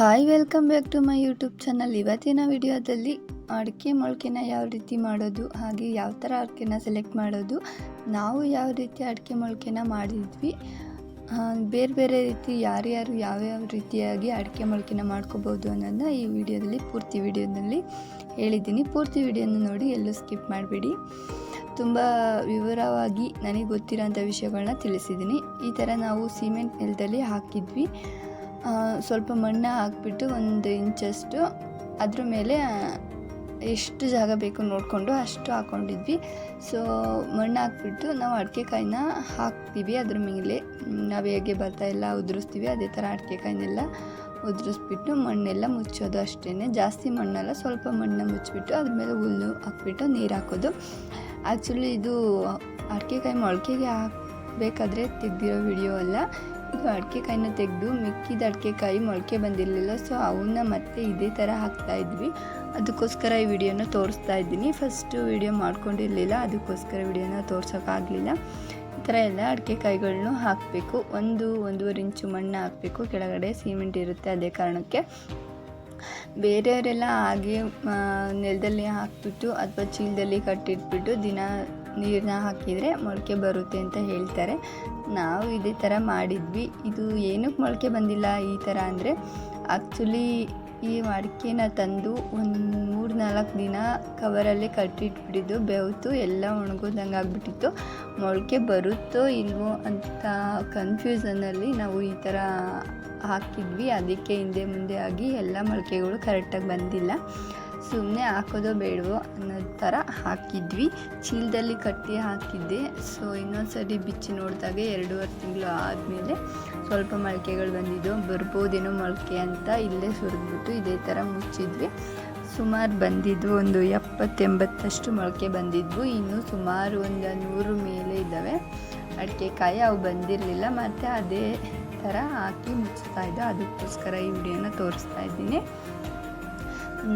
Hi, welcome back to my YouTube channel. ಇವತ್ತಿನ ವಿಡಿಯೋದಲ್ಲಿ ಅಡಿಕೆ ಮೊಳಕೆನ ಯಾವ ರೀತಿ ಮಾಡೋದು, ಹಾಗೆ ಯಾವ ಥರ ಅಡಿಕೆನ ಸೆಲೆಕ್ಟ್ ಮಾಡೋದು, ನಾವು ಯಾವ ರೀತಿ ಅಡಿಕೆ ಮೊಳಕೆನ ಮಾಡಿದ್ವಿ ಬೇರೆ ಬೇರೆ ರೀತಿ ಯಾರ್ಯಾರು ಯಾವ್ಯಾವ ರೀತಿಯಾಗಿ ಅಡಿಕೆ ಮೊಳಕೆನ ಮಾಡ್ಕೋಬೋದು ಅನ್ನೋದನ್ನ ಈ ವಿಡಿಯೋದಲ್ಲಿ, ಪೂರ್ತಿ ವಿಡಿಯೋದಲ್ಲಿ ಹೇಳಿದ್ದೀನಿ. ಪೂರ್ತಿ ವಿಡಿಯೋನ ನೋಡಿ, ಎಲ್ಲೂ ಸ್ಕಿಪ್ ಮಾಡಬೇಡಿ. ತುಂಬ ವಿವರವಾಗಿ ನನಗೆ ಗೊತ್ತಿರೋಂಥ ವಿಷಯಗಳನ್ನ ತಿಳಿಸಿದ್ದೀನಿ. ಈ ಥರ ನಾವು ಸಿಮೆಂಟ್ ನೆಲದಲ್ಲಿ ಹಾಕಿದ್ವಿ. ಸ್ವಲ್ಪ ಮಣ್ಣು ಹಾಕ್ಬಿಟ್ಟು ಒಂದು ಇಂಚಷ್ಟು ಅದ್ರ ಮೇಲೆ ಎಷ್ಟು ಜಾಗ ಬೇಕು ನೋಡಿಕೊಂಡು ಅಷ್ಟು ಹಾಕ್ಕೊಂಡಿದ್ವಿ ಸೊ ಮಣ್ಣು ಹಾಕ್ಬಿಟ್ಟು ನಾವು ಅಡಿಕೆಕಾಯಿನ ಹಾಕ್ತೀವಿ. ಅದ್ರ ಮೇಲೆ ನಾವು ಹೇಗೆ ಬರ್ತಾ ಎಲ್ಲ ಉದುರಿಸ್ತೀವಿ, ಅದೇ ಥರ ಅಡಿಕೆಕಾಯಿನೆಲ್ಲ ಉದುರಿಸ್ಬಿಟ್ಟು ಮಣ್ಣೆಲ್ಲ ಮುಚ್ಚೋದು ಅಷ್ಟೇ ಜಾಸ್ತಿ ಮಣ್ಣಲ್ಲ, ಸ್ವಲ್ಪ ಮಣ್ಣನ್ನ ಮುಚ್ಚಿಬಿಟ್ಟು ಅದ್ರ ಮೇಲೆ ಹುಲ್ಲು ಹಾಕ್ಬಿಟ್ಟು ನೀರು ಹಾಕೋದು. ಆ್ಯಕ್ಚುಲಿ ಇದು ಅಡಿಕೆಕಾಯಿ ಮೊಳಕೆಗೆ ಹಾಕಬೇಕಾದ್ರೆ ತೆಗ್ದಿರೋ ವಿಡಿಯೋ ಅಲ್ಲ. ಇದು ಅಡಿಕೆಕಾಯಿನ ತೆಗೆದು ಮಿಕ್ಕಿದ ಅಡಿಕೆಕಾಯಿ ಮೊಳಕೆ ಬಂದಿರಲಿಲ್ಲ. ಸೊ ಅವನ್ನ ಮತ್ತೆ ಇದೇ ಥರ ಹಾಕ್ತಾ ಇದ್ವಿ. ಅದಕ್ಕೋಸ್ಕರ ಈ ವಿಡಿಯೋನ ತೋರಿಸ್ತಾ ಇದ್ದೀನಿ. ಫಸ್ಟು ವಿಡಿಯೋ ಮಾಡ್ಕೊಂಡಿರಲಿಲ್ಲ. ಅದಕ್ಕೋಸ್ಕರ ವಿಡಿಯೋನ ತೋರ್ಸೋಕ್ಕಾಗಲಿಲ್ಲ ಈ ಥರ ಎಲ್ಲ ಅಡಿಕೆಕಾಯಿಗಳ್ನು ಹಾಕಬೇಕು. ಒಂದು ಒಂದೂವರೆ ಇಂಚು ಮಣ್ಣು ಹಾಕಬೇಕು. ಕೆಳಗಡೆ ಸಿಮೆಂಟ್ ಇರುತ್ತೆ ಅದೇ ಕಾರಣಕ್ಕೆ. ಬೇರೆಯವರೆಲ್ಲ ಹಾಗೆ ನೆಲದಲ್ಲಿ ಹಾಕ್ಬಿಟ್ಟು ಅಥವಾ ಚೀಲದಲ್ಲಿ ಕಟ್ಟಿಟ್ಬಿಟ್ಟು ದಿನ ನೀರನ್ನ ಹಾಕಿದರೆ ಮೊಳಕೆ ಬರುತ್ತೆ ಅಂತ ಹೇಳ್ತಾರೆ. ನಾವು ಇದೇ ಥರ ಮಾಡಿದ್ವಿ. ಇದು ಏನಕ್ಕೆ ಮೊಳಕೆ ಬಂದಿಲ್ಲ ಈ ಥರ ಅಂದರೆ ಆ್ಯಕ್ಚುಲಿ ಈ ಮಡಿಕೆನ ತಂದು ಒಂದು ಮೂರು ನಾಲ್ಕು ದಿನ ಕವರಲ್ಲೇ ಕಟ್ಟಿಟ್ಬಿಟ್ಟಿದ್ದು, ಬೆವ್ತು ಎಲ್ಲ ಒಣಗೋದಂಗೆ ಆಗಿಬಿಟ್ಟಿತ್ತು. ಮೊಳಕೆ ಬರುತ್ತೋ ಇಲ್ವೋ ಅಂತ ಕನ್ಫ್ಯೂಸನಲ್ಲಿ ನಾವು ಈ ಥರ ಹಾಕಿದ್ವಿ. ಅದಕ್ಕೆ ಹಿಂದೆ ಮುಂದೆ ಆಗಿ ಎಲ್ಲ ಮೊಳಕೆಗಳು ಕರೆಕ್ಟಾಗಿ ಬಂದಿಲ್ಲ. ಸುಮ್ಮನೆ ಹಾಕೋದೋ ಬೇಡವೋ ಅನ್ನೋ ಥರ ಹಾಕಿದ್ವಿ. ಚೀಲದಲ್ಲಿ ಕಟ್ಟಿ ಹಾಕಿದ್ದೆ. ಸೊ ಇನ್ನೊಂದು ಸರಿ ಬಿಚ್ಚಿ ನೋಡಿದಾಗ ಎರಡೂವರೆ ತಿಂಗಳು ಆದಮೇಲೆ ಸ್ವಲ್ಪ ಮೊಳಕೆಗಳು ಬಂದಿದ್ದು ಬರ್ಬೋದೇನೋ ಮೊಳಕೆ ಅಂತ ಇಲ್ಲೇ ಸುರಿದ್ಬಿಟ್ಟು ಇದೇ ಥರ ಮುಚ್ಚಿದ್ವಿ. ಸುಮಾರು ಬಂದಿದ್ವು ಒಂದು ಎಪ್ಪತ್ತೆಂಬತ್ತಷ್ಟು ಮೊಳಕೆ ಬಂದಿದ್ವು. ಇನ್ನು ಸುಮಾರು ಒಂದು ನೂರು ಮೇಲೆ ಇದ್ದಾವೆ. ಅಡಿಕೆ ಕಾಯಿ ಅವು ಬಂದಿರಲಿಲ್ಲ. ಮತ್ತು ಅದೇ ಥರ ಹಾಕಿ ಮುಚ್ಚಿಸ್ತಾ ಇದ್ದೆ. ಅದಕ್ಕೋಸ್ಕರ ಈ ವಿಡಿಯೋನ ತೋರಿಸ್ತಾ ಇದ್ದೀನಿ.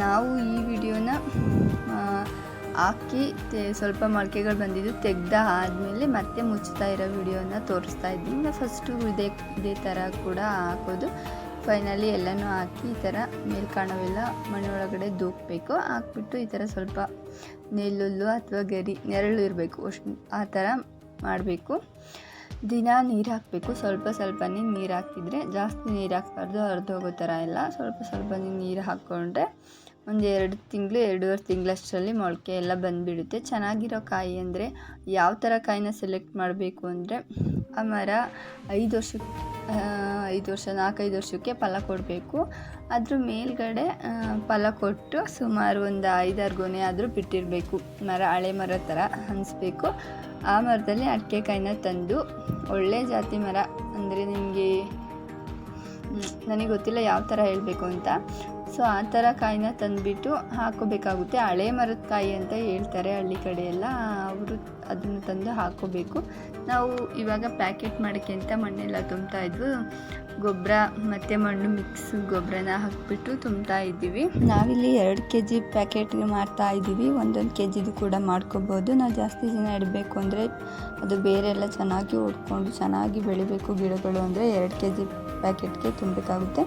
ನಾವು ಈ ವಿಡಿಯೋನ ಹಾಕಿ ಸ್ವಲ್ಪ ಮೊಳಕೆಗಳು ಬಂದಿದ್ದು ತೆಗ್ದ ಆದಮೇಲೆ ಮತ್ತೆ ಮುಚ್ತಾ ಇರೋ ವಿಡಿಯೋನ ತೋರಿಸ್ತಾ ಇದ್ದೀನಿ. ಫಸ್ಟು ಇದೇ ಇದೇ ಥರ ಕೂಡ ಹಾಕೋದು. ಫೈನಲಿ ಎಲ್ಲನೂ ಹಾಕಿ ಈ ಥರ ಮೇಲ್ಕಾಣವೆಲ್ಲ ಮಣ್ಣೊಳಗಡೆ ದೂಕಬೇಕು. ಹಾಕ್ಬಿಟ್ಟು ಈ ಥರ ಸ್ವಲ್ಪ ನೆಲ್ಲುಲ್ಲು ಅಥವಾ ಗರಿ, ನೆರಳು ಇರಬೇಕು. ಅಷ್ಟು ಆ ಥರ ಮಾಡಬೇಕು. ದಿನ ನೀರು ಹಾಕಬೇಕು. ಸ್ವಲ್ಪ ಸ್ವಲ್ಪನೇ ನೀರು ಹಾಕಿದರೆ ಜಾಸ್ತಿ ನೀರು ಹಾಕ್ಬಾರ್ದು ಹರಿದೋಗೋ ಥರ ಎಲ್ಲ ಸ್ವಲ್ಪ ಸ್ವಲ್ಪನೇ ನೀರು ಹಾಕ್ಕೊಂಡ್ರೆ ಒಂದು ಎರಡು ತಿಂಗಳು, ಎರಡೂವರೆ ತಿಂಗಳಷ್ಟರಲ್ಲಿ ಮೊಳಕೆ ಎಲ್ಲ ಬಂದುಬಿಡುತ್ತೆ. ಚೆನ್ನಾಗಿರೋ ಕಾಯಿ ಅಂದರೆ ಯಾವ ಥರ ಕಾಯಿನ ಸೆಲೆಕ್ಟ್ ಮಾಡಬೇಕು ಅಂದರೆ ಆ ಮರ ಐದು ವರ್ಷಕ್ಕೆ ಐದು ವರ್ಷ, ನಾಲ್ಕೈದು ವರ್ಷಕ್ಕೆ ಫಲ ಕೊಡಬೇಕು. ಅದ್ರ ಮೇಲ್ಗಡೆ ಫಲ ಕೊಟ್ಟು ಸುಮಾರು ಒಂದು ಐದಾರು ಗೊನೆ ಆದರೂ ಬಿಟ್ಟಿರಬೇಕು. ಮರ, ಹಳೆ ಮರ ಥರ ಅನಿಸ್ಬೇಕು. ಆ ಮರದಲ್ಲಿ ಅಡಿಕೆಕಾಯಿನ ತಂದು ಒಳ್ಳೆ ಜಾತಿ ಮರ ಅಂದರೆ ನಿಮಗೆ ನನಗೆ ಗೊತ್ತಿಲ್ಲ ಯಾವ ಥರ ಹೇಳಬೇಕು ಅಂತ. ಸೊ ಆ ಥರ ಕಾಯಿನ ತಂದುಬಿಟ್ಟು ಹಾಕೋಬೇಕಾಗುತ್ತೆ. ಹಳೆ ಮರದ ಕಾಯಿ ಅಂತ ಹೇಳ್ತಾರೆ ಹಳ್ಳಿ ಕಡೆ ಎಲ್ಲ ಅವರು ಅದನ್ನು ತಂದು ಹಾಕೋಬೇಕು. ನಾವು ಇವಾಗ ಪ್ಯಾಕೆಟ್ ಮಾಡೋಕ್ಕೆ ಅಂತ ಮಣ್ಣೆಲ್ಲ ತುಂಬ್ತಾ ಇದ್ವು. ಗೊಬ್ಬರ ಮತ್ತು ಮಣ್ಣು ಮಿಕ್ಸ್ ಗೊಬ್ಬರನ ಹಾಕಿಬಿಟ್ಟು ತುಂಬ್ತಾ ಇದ್ದೀವಿ. ನಾವಿಲ್ಲಿ ಎರಡು ಕೆ ಜಿ ಪ್ಯಾಕೆಟ್ ಮಾಡ್ತಾ ಇದ್ದೀವಿ. ಒಂದೊಂದು ಕೆ ಜಿದು ಕೂಡ ಮಾಡ್ಕೋಬೋದು. ನಾವು ಜಾಸ್ತಿ ಜನ ಇಡಬೇಕು ಅಂದರೆ ಅದು ಬೇರೆ ಎಲ್ಲ ಚೆನ್ನಾಗಿ ಉಟ್ಕೊಂಡು ಚೆನ್ನಾಗಿ ಬೆಳಿಬೇಕು ಗಿಡಗಳು ಅಂದರೆ ಎರಡು ಕೆ ಜಿ ಪ್ಯಾಕೆಟ್ಗೆ ತುಂಬಬೇಕಾಗುತ್ತೆ.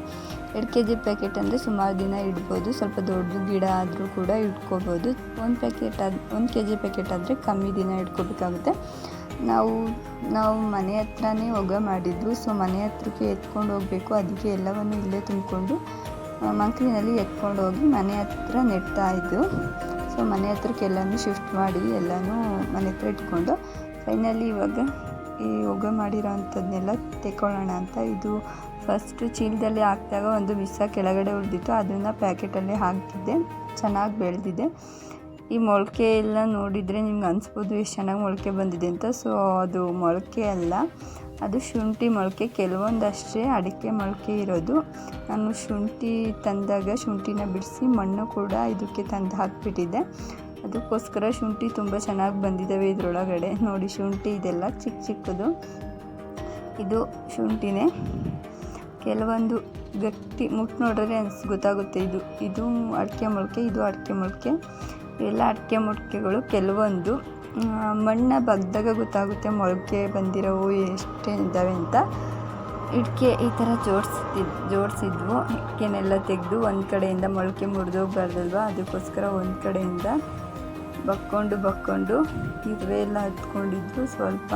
ಎರಡು ಕೆ ಜಿ ಪ್ಯಾಕೆಟ್ ಅಂದರೆ ಸುಮಾರು ದಿನ ಇಡ್ಬೋದು. ಸ್ವಲ್ಪ ದೊಡ್ಡ ಗಿಡ ಆದರೂ ಕೂಡ ಇಟ್ಕೋಬೋದು. ಒಂದು ಪ್ಯಾಕೆಟ್ ಆದ, ಒಂದು ಕೆ ಜಿ ಪ್ಯಾಕೆಟ್ ಆದರೆ ಕಮ್ಮಿ ದಿನ ಇಟ್ಕೋಬೇಕಾಗುತ್ತೆ. ನಾವು ನಾವು ಮನೆ ಹತ್ರನೇ ಒಗ್ಗ ಮಾಡಿದ್ದು ಸೊ, ಮನೆ ಹತ್ರಕ್ಕೆ ಎತ್ಕೊಂಡು ಹೋಗಬೇಕು. ಅದಕ್ಕೆ ಎಲ್ಲವನ್ನು ಇಲ್ಲೇ ತುಂಬಿಕೊಂಡು ಮಂಕ್ಲಿನಲ್ಲಿ ಎತ್ಕೊಂಡು ಹೋಗಿ ಮನೆ ಹತ್ರ ನೆಡ್ತಾ ಇದ್ದು ಸೊ, ಮನೆ ಹತ್ರಕ್ಕೆ ಎಲ್ಲನೂ ಶಿಫ್ಟ್ ಮಾಡಿ ಎಲ್ಲನೂ ಮನೆ ಹತ್ರ ಇಟ್ಕೊಂಡು, ಫೈನಲಿ ಇವಾಗ ಈ ಯೋಗ ಮಾಡಿರೋ ಅಂಥದ್ದನ್ನೆಲ್ಲ ತೆಕ್ಕೊಳ್ಳೋಣ ಅಂತ ಇದು ಫಸ್ಟು ಚೀಲದಲ್ಲಿ ಹಾಕಿದಾಗ ಒಂದು ಮಿಸ್ಸ ಕೆಳಗಡೆ ಉಳಿದಿತ್ತು, ಅದನ್ನು ಪ್ಯಾಕೆಟಲ್ಲಿ ಹಾಕ್ತಿದ್ದೆ. ಚೆನ್ನಾಗಿ ಬೆಳೆದಿದೆ. ಈ ಮೊಳಕೆ ಎಲ್ಲ ನೋಡಿದರೆ ನಿಮ್ಗೆ ಅನಿಸ್ಬೋದು, ಎಷ್ಟು ಚೆನ್ನಾಗಿ ಮೊಳಕೆ ಬಂದಿದೆ ಅಂತ. ಸೊ ಅದು ಮೊಳಕೆ ಅಲ್ಲ, ಅದು ಶುಂಠಿ ಮೊಳಕೆ. ಕೆಲವೊಂದಷ್ಟೇ ಅಡಿಕೆ ಮೊಳಕೆ ಇರೋದು. ನಾನು ಶುಂಠಿ ತಂದಾಗ ಶುಂಠಿನ ಬಿಡಿಸಿ ಮಣ್ಣು ಕೂಡ ಇದಕ್ಕೆ ತಂದು ಹಾಕಿಬಿಟ್ಟಿದ್ದೆ. ಅದಕ್ಕೋಸ್ಕರ ಶುಂಠಿ ತುಂಬ ಚೆನ್ನಾಗಿ ಬಂದಿದ್ದಾವೆ ಇದರೊಳಗಡೆ. ನೋಡಿ, ಶುಂಠಿ ಇದೆಲ್ಲ ಚಿಕ್ಕ ಚಿಕ್ಕದು. ಇದು ಶುಂಠಿನೇ. ಕೆಲವೊಂದು ಗಟ್ಟಿ ಮುಟ್ಟು ನೋಡಿದ್ರೆ ಅನ್ಸ್, ಗೊತ್ತಾಗುತ್ತೆ ಇದು ಇದು ಅಡಿಕೆ ಮೊಳಕೆ, ಇದು ಅಡಿಕೆ ಮೊಳಕೆ. ಎಲ್ಲ ಅಡಿಕೆ ಮೊಳಕೆಗಳು ಕೆಲವೊಂದು ಮಣ್ಣ ಬಗ್ದಾಗ ಗೊತ್ತಾಗುತ್ತೆ ಮೊಳಕೆ ಬಂದಿರೋವು ಎಷ್ಟೇ ಇದ್ದಾವೆ ಅಂತ. ಇಡ್ಕೆ ಈ ಥರ ಜೋಡಿಸ್ತಿದ್ ಜೋಡಿಸಿದ್ವು. ಇಟ್ಕೆನೆಲ್ಲ ತೆಗೆದು ಒಂದು ಕಡೆಯಿಂದ ಮೊಳಕೆ ಮುರಿದೋಗ್ಬಾರ್ದಲ್ವ? ಅದಕ್ಕೋಸ್ಕರ ಒಂದು ಕಡೆಯಿಂದ ಬಕ್ಕೊಂಡು ಬಕ್ಕೊಂಡು ಇರುವೆ ಎಲ್ಲ ಹತ್ಕೊಂಡಿದ್ವು ಸ್ವಲ್ಪ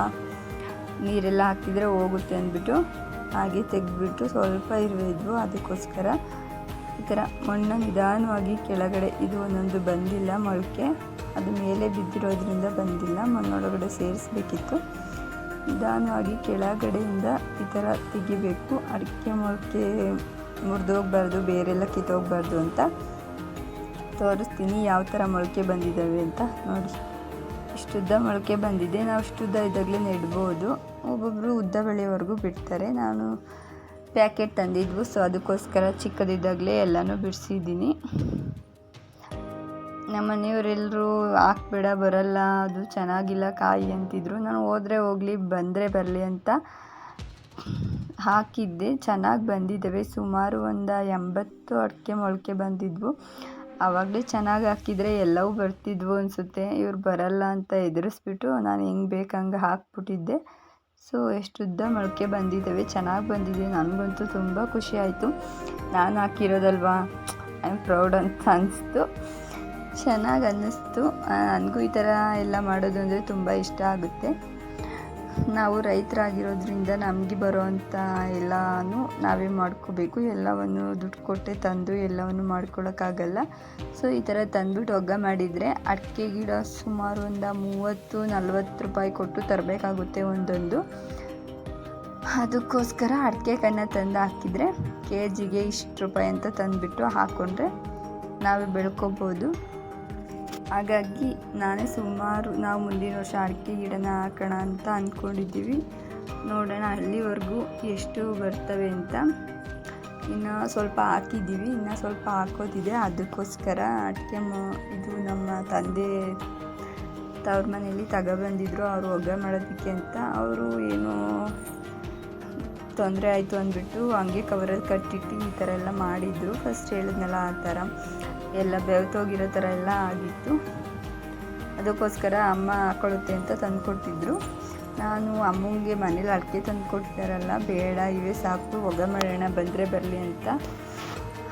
ನೀರೆಲ್ಲ ಹಾಕಿದರೆ ಹೋಗುತ್ತೆ ಅಂದ್ಬಿಟ್ಟು ಹಾಗೆ ತೆಗೆದ್ಬಿಟ್ಟು ಸ್ವಲ್ಪ ಇರುವೆ ಇದ್ವು. ಅದಕ್ಕೋಸ್ಕರ ಈ ಥರ ಮಣ್ಣು ನಿಧಾನವಾಗಿ ಕೆಳಗಡೆ ಇದು ಒಂದೊಂದು ಬಂದಿಲ್ಲ ಮೊಳಕೆ. ಅದು ಮೇಲೆ ಬಿದ್ದಿರೋದ್ರಿಂದ ಬಂದಿಲ್ಲ. ಮಣ್ಣೊಳಗಡೆ ಸೇರಿಸ್ಬೇಕಿತ್ತು. ನಿಧಾನವಾಗಿ ಕೆಳಗಡೆಯಿಂದ ಈ ಥರ ತೆಗಿಬೇಕು. ಅಡಿಕೆ ಮೊಳಕೆ ಮುರಿದೋಗ್ಬಾರ್ದು ಬೇರೆಲ್ಲ ಕಿತ್ತೋಗ್ಬಾರ್ದು ಅಂತ ತೋರಿಸ್ತೀನಿ. ಯಾವ ಥರ ಮೊಳಕೆ ಬಂದಿದ್ದಾವೆ ಅಂತ ನೋಡಿ. ಇಷ್ಟುದ್ದ ಮೊಳಕೆ ಬಂದಿದೆ. ನಾವು ಇಷ್ಟುದ್ದ ಇದಾಗಲೇ ನೆಡ್ಬೋದು. ಒಬ್ಬೊಬ್ಬರು ಉದ್ದ ಬೆಳೆಯೋವರೆಗೂ ಬಿಡ್ತಾರೆ. ನಾನು ಪ್ಯಾಕೆಟ್ ತಂದಿದ್ವು ಸೊ ಅದಕ್ಕೋಸ್ಕರ ಚಿಕ್ಕದಿದ್ದಾಗಲೇ ಎಲ್ಲನೂ ಬಿಡಿಸಿದ್ದೀನಿ. ನಮ್ಮ ಮನೆಯವರೆಲ್ಲರೂ ಹಾಕ್ಬೇಡ ಬರಲ್ಲ, ಅದು ಚೆನ್ನಾಗಿಲ್ಲ, ಕಾಯಿ ಅಂತಿದ್ರು. ನಾನು ಹೋದರೆ ಹೋಗಲಿ, ಬಂದರೆ ಬರಲಿ ಅಂತ ಹಾಕಿದ್ದೆ. ಚೆನ್ನಾಗಿ ಬಂದಿದ್ದಾವೆ. ಸುಮಾರು ಒಂದು ಎಂಬತ್ತು ಅಡಿಕೆ ಮೊಳಕೆ ಬಂದಿದ್ವು. ಆವಾಗಲೇ ಚೆನ್ನಾಗಿ ಹಾಕಿದರೆ ಎಲ್ಲವೂ ಬರ್ತಿದ್ವು ಅನಿಸುತ್ತೆ. ಇವ್ರು ಬರಲ್ಲ ಅಂತ ಎದುರಿಸ್ಬಿಟ್ಟು ನಾನು ಹೆಂಗೆ ಬೇಕಂಗೆ ಹಾಕ್ಬಿಟ್ಟಿದ್ದೆ. ಸೊ, ಎಷ್ಟುದ್ದ ಮೊಳಕೆ ಬಂದಿದ್ದಾವೆ, ಚೆನ್ನಾಗಿ ಬಂದಿದೆ, ನನಗಂತೂ ತುಂಬ ಖುಷಿ ಆಯಿತು. ನಾನು ಹಾಕಿರೋದಲ್ವಾ? ಐ ಆಮ್ ಪ್ರೌಡ್ ಅಂತ ಅನಿಸ್ತು. ಚೆನ್ನಾಗಿ ಅನ್ನಿಸ್ತು. ನನಗೂ ಈ ಥರ ಎಲ್ಲ ಮಾಡೋದು ಅಂದರೆ ತುಂಬ ಇಷ್ಟ ಆಗುತ್ತೆ. ನಾವು ರೈತರಾಗಿರೋದ್ರಿಂದ ನಮಗೆ ಬರೋವಂಥ ಎಲ್ಲನೂ ನಾವೇ ಮಾಡ್ಕೋಬೇಕು. ಎಲ್ಲವನ್ನು ದುಡ್ಡು ಕೊಟ್ಟೆ ತಂದು ಎಲ್ಲವನ್ನು ಮಾಡ್ಕೊಳಕ್ಕಾಗಲ್ಲ. ಸೊ, ಈ ಥರ ತಂದ್ಬಿಟ್ಟು ಒಗ್ಗ ಮಾಡಿದರೆ ಅಡಿಕೆ ಗಿಡ ಸುಮಾರು ಒಂದು ಮೂವತ್ತು, ನಲ್ವತ್ತು ರೂಪಾಯಿ ಕೊಟ್ಟು ತರಬೇಕಾಗುತ್ತೆ ಒಂದೊಂದು. ಅದಕ್ಕೋಸ್ಕರ ಅಡಿಕೆ ಕನ್ನ ತಂದು ಹಾಕಿದರೆ ಕೆ ಜಿಗೆ ಇಷ್ಟು ರೂಪಾಯಿ ಅಂತ ತಂದುಬಿಟ್ಟು ಹಾಕ್ಕೊಂಡ್ರೆ ನಾವೇ ಬೆಳ್ಕೊಬೋದು. ಹಾಗಾಗಿ ನಾನೇ ಸುಮಾರು ನಾವು ಮುಂದಿನ ವರ್ಷ ಅಡಿಕೆ ಗಿಡನ ಹಾಕೋಣ ಅಂತ ಅಂದ್ಕೊಂಡಿದ್ದೀವಿ. ನೋಡೋಣ ಅಲ್ಲಿವರೆಗೂ ಎಷ್ಟು ಬರ್ತವೆ ಅಂತ. ಇನ್ನು ಸ್ವಲ್ಪ ಹಾಕಿದ್ದೀವಿ, ಇನ್ನು ಸ್ವಲ್ಪ ಹಾಕೋದಿದೆ. ಅದಕ್ಕೋಸ್ಕರ ಅಡಿಕೆ ಮ, ಇದು ನಮ್ಮ ತಂದೆ ತವ್ರ ಮನೆಯಲ್ಲಿ ತಗೊಬಂದಿದ್ರು, ಅವರು ಒಗ್ಗ ಮಾಡೋದಕ್ಕೆ ಅಂತ. ಅವರು ಏನು ತೊಂದರೆ ಆಯಿತು ಅಂದ್ಬಿಟ್ಟು ಹಂಗೆ ಕವರಲ್ಲಿ ಕಟ್ಟಿಟ್ಟು ಈ ಥರ ಎಲ್ಲ ಮಾಡಿದರು. ಫಸ್ಟ್ ಹೇಳಿದ್ನಲ್ಲ ಆ ಥರ. ಎಲ್ಲ ಬೆವ್ತೋಗಿರೋ ಥರ ಎಲ್ಲ ಆಗಿತ್ತು. ಅದಕ್ಕೋಸ್ಕರ ಅಮ್ಮ ಹಾಕೊಳ್ಳುತ್ತೆ ಅಂತ ತಂದುಕೊಡ್ತಿದ್ರು. ನಾನು ಅಮ್ಮಂಗೆ ಮನೇಲಿ ಅಡಿಕೆ ತಂದು ಕೊಡ್ತಾರಲ್ಲ ಬೇಡ, ಇವೇ ಸಾಕು ಒಗ ಬಂದರೆ ಬರಲಿ ಅಂತ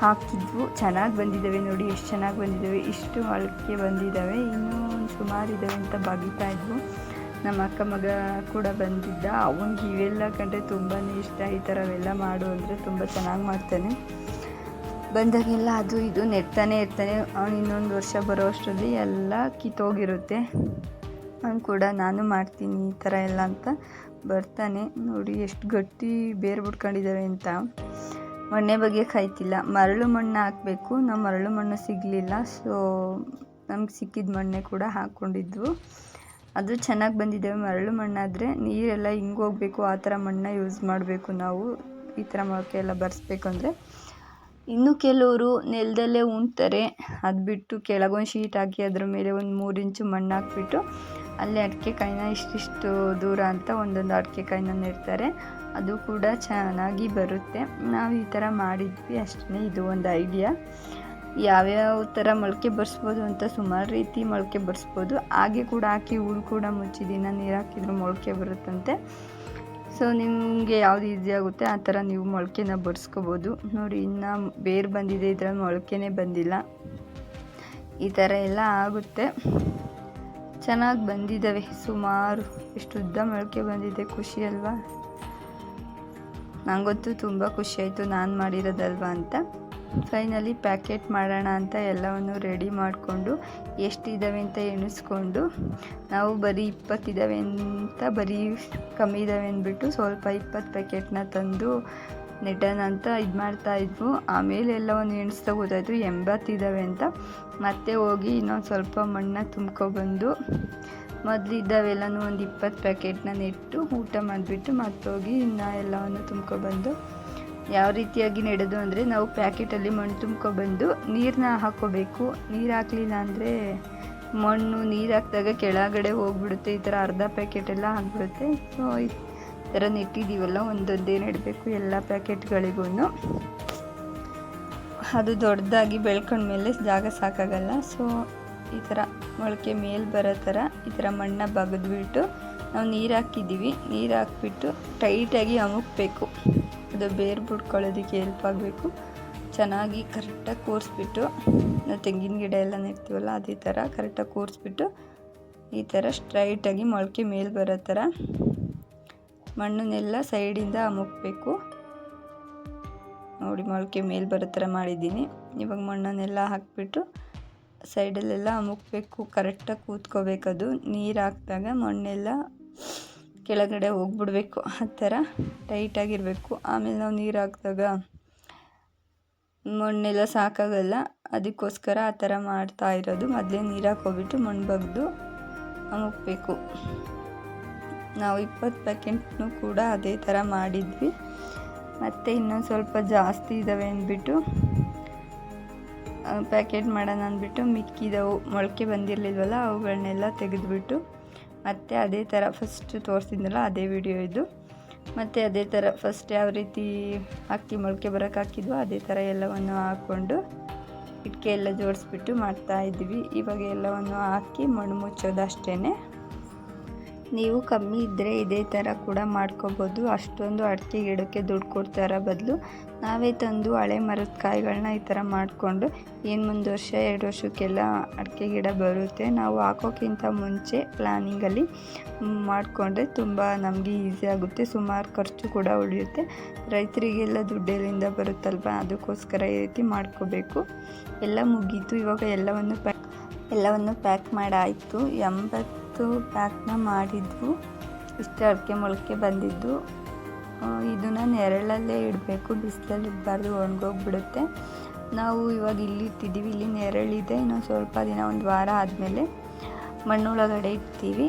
ಹಾಕಿದ್ವು. ಚೆನ್ನಾಗಿ ಬಂದಿದ್ದಾವೆ ನೋಡಿ, ಎಷ್ಟು ಚೆನ್ನಾಗಿ ಬಂದಿದ್ದಾವೆ, ಇಷ್ಟು ಅಳಕೆ ಬಂದಿದ್ದಾವೆ, ಇನ್ನೂ ಸುಮಾರು ಇದ್ದಾವೆ ಅಂತ ಬಗಿತಾ ಇದ್ವು. ನಮ್ಮ ಅಕ್ಕ ಮಗ ಕೂಡ ಬಂದಿದ್ದ. ಅವನಿಗೆ ಇವೆಲ್ಲ ಕಂಡ್ರೆ ತುಂಬಾ ಇಷ್ಟ. ಈ ಥರವೆಲ್ಲ ಮಾಡು ಅಂದರೆ ತುಂಬ ಚೆನ್ನಾಗಿ ಮಾಡ್ತಾನೆ. ಬಂದಾಗೆಲ್ಲ ಅದು ಇದು ನೆಡ್ತಾನೆ ಇರ್ತಾನೆ. ಅವ್ನು ಇನ್ನೊಂದು ವರ್ಷ ಬರೋ ಅಷ್ಟರಲ್ಲಿ ಎಲ್ಲ ಕಿತ್ತೋಗಿರುತ್ತೆ. ಅವ್ನು ಕೂಡ, ನಾನು ಮಾಡ್ತೀನಿ ಈ ಥರ ಎಲ್ಲ ಅಂತ ಬರ್ತಾನೆ. ನೋಡಿ ಎಷ್ಟು ಗಟ್ಟಿ ಬೇರು ಬಿಟ್ಕೊಂಡಿದ್ದಾವೆ ಅಂತ. ಮಣ್ಣೆ ಬಗ್ಗೆ ಕಾಯ್ತಿಲ್ಲ. ಮರಳು ಮಣ್ಣು ಹಾಕಬೇಕು. ನಾವು ಮರಳು ಮಣ್ಣು ಸಿಗಲಿಲ್ಲ. ಸೊ, ನಮ್ಗೆ ಸಿಕ್ಕಿದ ಮಣ್ಣೆ ಕೂಡ ಹಾಕ್ಕೊಂಡಿದ್ವು. ಅದು ಚೆನ್ನಾಗಿ ಬಂದಿದ್ದಾವೆ ಮರಳು ಮಣ್ಣಾದರೆ ನೀರೆಲ್ಲ ಹಿಂಗೆ ಹೋಗಬೇಕು. ಆ ಥರ ಮಣ್ಣನ್ನ ಯೂಸ್ ಮಾಡಬೇಕು ನಾವು. ಈ ಥರ ಮೊಳಕೆ ಎಲ್ಲ ಬರ್ಸ್ಬೇಕು ಅಂದರೆ ಇನ್ನು ಕೆಲವರು ನೆಲದಲ್ಲೇ ಉಣ್ತಾರೆ. ಅದು ಬಿಟ್ಟು ಕೆಳಗೊಂದು ಶೀಟ್ ಹಾಕಿ ಅದ್ರ ಮೇಲೆ ಒಂದು ಮೂರು ಇಂಚು ಮಣ್ಣು ಹಾಕ್ಬಿಟ್ಟು ಅಲ್ಲೇ ಅಡಿಕೆ ಕಾಯಿನ ಇಷ್ಟಿಷ್ಟು ದೂರ ಅಂತ ಒಂದೊಂದು ಅಡಿಕೆ ಕಾಯಿನ ನೆಡ್ತಾರೆ. ಅದು ಕೂಡ ಚೆನ್ನಾಗಿ ಬರುತ್ತೆ. ನಾವು ಈ ಥರ ಮಾಡಿದ್ವಿ ಅಷ್ಟೇ ಇದು ಒಂದು ಐಡಿಯಾ. ಯಾವ್ಯಾವ ಥರ ಮೊಳಕೆ ಬರ್ಸ್ಬೋದು ಅಂತ ಸುಮಾರು ರೀತಿ ಮೊಳಕೆ ಬರ್ಸ್ಬೋದು. ಹಾಗೆ ಕೂಡ ಹಾಕಿ ಹೂಳು ಕೂಡ ಮುಚ್ಚಿ ದಿನ ನೀರು ಹಾಕಿದ್ರು ಮೊಳಕೆ ಬರುತ್ತಂತೆ. ಸೊ ನಿಮಗೆ ಯಾವ್ದು ಈಸಿ ಆಗುತ್ತೆ? ಆ ಥರ ನೀವು ಮೊಳಕೆನ ಬರ್ಸ್ಕೋಬೋದು ನೋಡಿ, ಇನ್ನು ಬೇರು ಬಂದಿದೆ, ಇದ್ರಲ್ಲಿ ಮೊಳಕೆನೇ ಬಂದಿಲ್ಲ. ಈ ಥರ ಎಲ್ಲ ಆಗುತ್ತೆ. ಚೆನ್ನಾಗಿ ಬಂದಿದ್ದಾವೆ ಸುಮಾರು ಎಷ್ಟು ಉದ್ದ ಮೊಳಕೆ ಬಂದಿದೆ. ಖುಷಿ ಅಲ್ವಾ? ನನಗಂತೂ ತುಂಬ ಖುಷಿ ಆಯಿತು. ನಾನು ಮಾಡಿರೋದಲ್ವಾ ಅಂತ. ಫೈನಲಿ ಪ್ಯಾಕೆಟ್ ಮಾಡೋಣ ಅಂತ ಎಲ್ಲವನ್ನು ರೆಡಿ ಮಾಡಿಕೊಂಡು ಎಷ್ಟಿದ್ದಾವೆ ಅಂತ ಎಣಿಸ್ಕೊಂಡು, ನಾವು ಬರೀ ಇಪ್ಪತ್ತಿದ್ದಾವೆ ಅಂತ ಬರೀ ಕಮ್ಮಿ ಇದ್ದಾವೆ ಅಂದ್ಬಿಟ್ಟು ಸ್ವಲ್ಪ ಇಪ್ಪತ್ತು ಪ್ಯಾಕೆಟ್ನ ತಂದು ನೆಟ್ಟೋಣ ಅಂತ ಇದು ಮಾಡ್ತಾ ಇದ್ವು. ಆಮೇಲೆ ಎಲ್ಲವನ್ನು ಎಣಿಸ್ತಾ ಗೊತ್ತಾಯಿತು ಎಂಬತ್ತಿದ್ದಾವೆ ಅಂತ. ಮತ್ತೆ ಹೋಗಿ ಇನ್ನೊಂದು ಸ್ವಲ್ಪ ಮಣ್ಣ ತುಂಬ್ಕೊಬಂದು ಮೊದಲಿದ್ದಾವೆಲ್ಲನೂ ಒಂದು ಇಪ್ಪತ್ತು ಪ್ಯಾಕೆಟ್ನ ನೆಟ್ಟು ಊಟ ಮಾಡಿಬಿಟ್ಟು ಮತ್ತೋಗಿ ಇನ್ನು ಎಲ್ಲವನ್ನು ತುಂಬ್ಕೊಬಂದು ಯಾವ ರೀತಿಯಾಗಿ ನೆಡೋದು ಅಂದರೆ ನಾವು ಪ್ಯಾಕೆಟಲ್ಲಿ ಮಣ್ಣು ತುಂಬ್ಕೊಬಂದು ನೀರನ್ನ ಹಾಕ್ಕೋಬೇಕು. ನೀರು ಹಾಕಲಿಲ್ಲ ಅಂದರೆ ಮಣ್ಣು ನೀರು ಹಾಕಿದಾಗ ಕೆಳಗಡೆ ಹೋಗ್ಬಿಡುತ್ತೆ, ಈ ಥರ ಅರ್ಧ ಪ್ಯಾಕೆಟೆಲ್ಲ ಆಗ್ಬಿಡುತ್ತೆ. ಸೊ ಈ ಥರ ನೆಟ್ಟಿದ್ದೀವಲ್ಲ ಒಂದೊಂದೇ ನೆಡಬೇಕು ಎಲ್ಲ ಪ್ಯಾಕೆಟ್ಗಳಿಗೂ ಅದು ದೊಡ್ಡದಾಗಿ ಬೆಳ್ಕೊಂಡ್ಮೇಲೆ ಜಾಗ ಸಾಕಾಗಲ್ಲ. ಸೊ ಈ ಥರ ಮೊಳಕೆ ಮೇಲೆ ಬರೋ ಥರ ಈ ಥರ ಮಣ್ಣ ಬಗೆದ್ಬಿಟ್ಟು ನಾವು ನೀರು ಹಾಕಿದ್ದೀವಿ. ನೀರು ಹಾಕ್ಬಿಟ್ಟು ಟೈಟಾಗಿ ಅಮುಕ್ಬೇಕು. ಅದು ಬೇರು ಬಿಟ್ಕೊಳ್ಳೋದಕ್ಕೆ ಹೆಲ್ಪ್ ಆಗಬೇಕು. ಚೆನ್ನಾಗಿ ಕರೆಕ್ಟಾಗಿ ಕೂರಿಸ್ಬಿಟ್ಟು ನಾವು ತೆಂಗಿನ ಗಿಡ ಎಲ್ಲ ನೆಡ್ತೀವಲ್ಲ ಅದೇ ಥರ ಕರೆಕ್ಟಾಗಿ ಕೂರಿಸ್ಬಿಟ್ಟು, ಈ ಥರ ಸ್ಟ್ರೈಟಾಗಿ ಮೊಳಕೆ ಮೇಲೆ ಬರೋ ಥರ ಮಣ್ಣನ್ನೆಲ್ಲ ಸೈಡಿಂದ ಅಮುಕ್ಬೇಕು ನೋಡಿ ಮೊಳಕೆ ಮೇಲೆ ಬರೋ ಥರ ಮಾಡಿದ್ದೀನಿ. ಇವಾಗ ಮಣ್ಣನ್ನೆಲ್ಲ ಹಾಕಿಬಿಟ್ಟು ಸೈಡಲ್ಲೆಲ್ಲ ಅಮುಕ್ಬೇಕು ಕರೆಕ್ಟಾಗಿ ಕೂತ್ಕೋಬೇಕದು. ನೀರು ಹಾಕಿದಾಗ ಮಣ್ಣೆಲ್ಲ ಕೆಳಗಡೆ ಹೋಗ್ಬಿಡ್ಬೇಕು, ಆ ಥರ ಟೈಟಾಗಿರಬೇಕು ಆಮೇಲೆ ನಾವು ನೀರು ಹಾಕಿದಾಗ ಮಣ್ಣೆಲ್ಲ ಸಾಕಾಗಲ್ಲ, ಅದಕ್ಕೋಸ್ಕರ ಆ ಥರ ಮಾಡ್ತಾ ಇರೋದು. ಮೊದಲೇ ನೀರು ಹಾಕೋಬಿಟ್ಟು ಮಣ್ಣು ಬಗ್ದು ಅಮುಕ್ಬೇಕು. ನಾವು ಇಪ್ಪತ್ತು ಪ್ಯಾಕೆಟ್ನು ಕೂಡ ಅದೇ ಥರ ಮಾಡಿದ್ವಿ. ಮತ್ತು ಇನ್ನೊಂದು ಸ್ವಲ್ಪ ಜಾಸ್ತಿ ಇದ್ದಾವೆ ಅಂದ್ಬಿಟ್ಟು ಪ್ಯಾಕೆಟ್ ಮಾಡೋಣ ಅಂದ್ಬಿಟ್ಟು ಮಿಕ್ಕಿದವು. ಮೊಳಕೆ ಬಂದಿರಲಿಲ್ವಲ್ಲ ಅವುಗಳನ್ನೆಲ್ಲ ತೆಗೆದುಬಿಟ್ಟು ಮತ್ತು ಅದೇ ಥರ ಫಸ್ಟ್ ತೋರಿಸಿದ್ನಲ್ಲ, ಅದೇ ವಿಡಿಯೋ ಇದು. ಮತ್ತು ಅದೇ ಥರ ಫಸ್ಟ್ ಯಾವ ರೀತಿ ಅಕ್ಕಿ ಮೊಳಕೆ ಬರೋಕೆ ಹಾಕಿದ್ವೋ, ಅದೇ ಥರ ಎಲ್ಲವನ್ನು ಹಾಕ್ಕೊಂಡು ಇಟ್ಕೆ ಎಲ್ಲ ಜೋಡಿಸ್ಬಿಟ್ಟು ಮಾಡ್ತಾಯಿದ್ವಿ ಇವಾಗ ಎಲ್ಲವನ್ನು ಹಾಕಿ ಮಣ್ಣು ಮುಚ್ಚೋದು ಅಷ್ಟೇ ನೀವು ಕಮ್ಮಿ ಇದ್ದರೆ ಇದೇ ಥರ ಕೂಡ ಮಾಡ್ಕೋಬೋದು. ಅಷ್ಟೊಂದು ಅಡಿಕೆ ಗಿಡಕ್ಕೆ ದುಡ್ಡು ಕೊಡ್ತಾರ ಬದಲು ನಾವೇ ತಂದು ಹಳೆ ಮರದ ಕಾಯಿಗಳನ್ನ ಈ ಥರ ಮಾಡಿಕೊಂಡು ಏನು ಒಂದು ವರ್ಷ, ಎರಡು ವರ್ಷಕ್ಕೆಲ್ಲ ಅಡಿಕೆ ಗಿಡ ಬರುತ್ತೆ. ನಾವು ಹಾಕೋಕ್ಕಿಂತ ಮುಂಚೆ ಪ್ಲಾನಿಂಗಲ್ಲಿ ಮಾಡಿಕೊಂಡ್ರೆ ತುಂಬ ನಮಗೆ ಈಸಿ ಆಗುತ್ತೆ. ಸುಮಾರು ಖರ್ಚು ಕೂಡ ಉಳಿಯುತ್ತೆ. ರೈತರಿಗೆಲ್ಲ ದುಡ್ಡೆಲ್ಲಿಂದ ಬರುತ್ತಲ್ವ? ಅದಕ್ಕೋಸ್ಕರ ಈ ರೀತಿ ಮಾಡ್ಕೋಬೇಕು. ಎಲ್ಲ ಮುಗೀತು. ಇವಾಗ ಎಲ್ಲವನ್ನು ಪ್ಯಾಕ್ ಎಲ್ಲವನ್ನು ಪ್ಯಾಕ್ ಮಾಡಾಯಿತು. ಎಂಬತ್ತು ಪ್ಯಾಕ್ನ ಮಾಡಿದ್ವು ಇಷ್ಟು ಅಡಿಕೆ ಮೊಳಕೆ ಬಂದಿದ್ದು. ಇದನ್ನು ನೆರಳಲ್ಲೇ ಇಡಬೇಕು, ಬಿಸಿಲಲ್ಲಿ ಇಡಬಾರ್ದು, ಒಣಗೋಗ್ಬಿಡುತ್ತೆ. ನಾವು ಇವಾಗ ಇಲ್ಲಿ ಇಟ್ಟಿದ್ದೀವಿ, ಇಲ್ಲಿ ನೆರಳಿದೆ ಇನ್ನೊಂದು ಸ್ವಲ್ಪ ದಿನ, ಒಂದು ವಾರ ಆದಮೇಲೆ ಮಣ್ಣೊಳಗಡೆ ಇಡ್ತೀವಿ.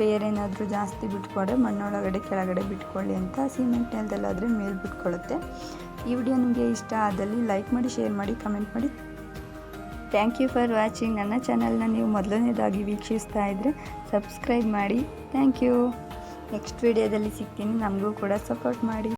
ಬೇರೇನಾದರೂ ಜಾಸ್ತಿ ಬಿಟ್ಕೊಂಡ್ರೆ ಮಣ್ಣೊಳಗಡೆ, ಕೆಳಗಡೆ ಬಿಟ್ಕೊಳ್ಳಿ ಅಂತ ಸಿಮೆಂಟ್ ನೆಲದಲ್ಲಾದರೆ ಮೇಲೆ ಬಿಟ್ಕೊಳ್ಳುತ್ತೆ. ಈ ವಿಡಿಯೋ ನಿಮಗೆ ಇಷ್ಟ ಆದಲ್ಲಿ ಲೈಕ್ ಮಾಡಿ, ಶೇರ್ ಮಾಡಿ, ಕಮೆಂಟ್ ಮಾಡಿ. ಥ್ಯಾಂಕ್ ಯು ಫಾರ್ ವಾಚಿಂಗ್ ನನ್ನ ಚಾನಲ್ನ ನೀವು ಮೊದಲನೇದಾಗಿ ವೀಕ್ಷಿಸ್ತಾ ಇದ್ದರೆ ಸಬ್ಸ್ಕ್ರೈಬ್ ಮಾಡಿ. ಥ್ಯಾಂಕ್ ಯು ನೆಕ್ಸ್ಟ್ ವಿಡಿಯೋದಲ್ಲಿ ಸಿಗ್ತೀನಿ. ನಮಗೂ ಕೂಡ ಸಪೋರ್ಟ್ ಮಾಡಿ.